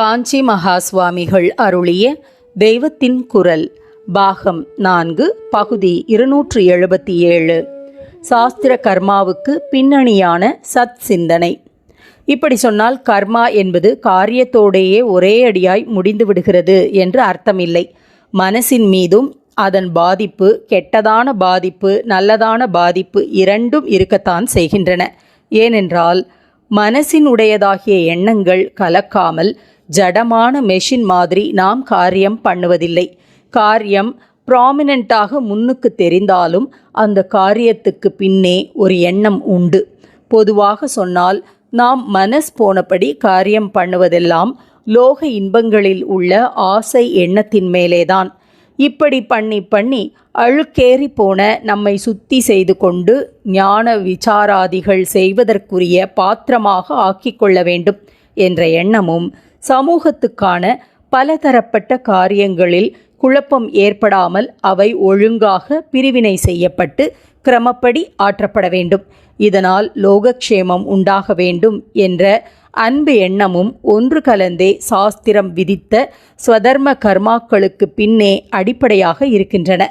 காஞ்சி மகா சுவாமிகள் அருளிய தெய்வத்தின் குரல் பாகம் நான்கு பகுதி இருநூற்று எழுபத்தி ஏழு சாஸ்திர கர்மாவுக்கு பின்னணியான சத் சிந்தனை இப்படி சொன்னால் கர்மா என்பது காரியத்தோடேயே ஒரே அடியாய் முடிந்து விடுகிறது என்று அர்த்தமில்லை. மனசின் மீதும் அதன் பாதிப்பு கெட்டதான பாதிப்பு நல்லதான பாதிப்பு இரண்டும் இருக்கத்தான் செய்கின்றன. ஏனென்றால் மனசினுடையதாகிய எண்ணங்கள் கலக்காமல் ஜடமான மெஷின் மாதிரி நாம் காரியம் பண்ணுவதில்லை. காரியம் ப்ராமினெண்ட்டாக முன்னுக்கு தெரிந்தாலும் அந்த காரியத்துக்கு பின்னே ஒரு எண்ணம் உண்டு. பொதுவாக சொன்னால் நாம் மனஸ் போனபடி காரியம் பண்ணுவதெல்லாம் லோக இன்பங்களில் உள்ள ஆசை எண்ணத்தின் மேலேதான். இப்படி பண்ணி பண்ணி அழுக்கேறி போன நம்மை சுத்தி செய்து கொண்டு ஞான விசாராதிகள் செய்வதற்குரிய பாத்திரமாக ஆக்கிக்கொள்ள வேண்டும். என்ற எண்ணமும் சமூகத்துக்கான பலதரப்பட்ட காரியங்களில் குழப்பம் ஏற்படாமல் அவை ஒழுங்காக பிரிவினை செய்யப்பட்டு கிரமப்படி ஆற்றப்பட வேண்டும். இதனால் லோகக்ஷேமம் உண்டாக வேண்டும் என்ற அன்பு எண்ணமும் ஒன்று கலந்தே சாஸ்திரம் விதித்த ஸ்வதர்ம கர்மாக்களுக்கு பின்னே அடிப்படையாக இருக்கின்றன.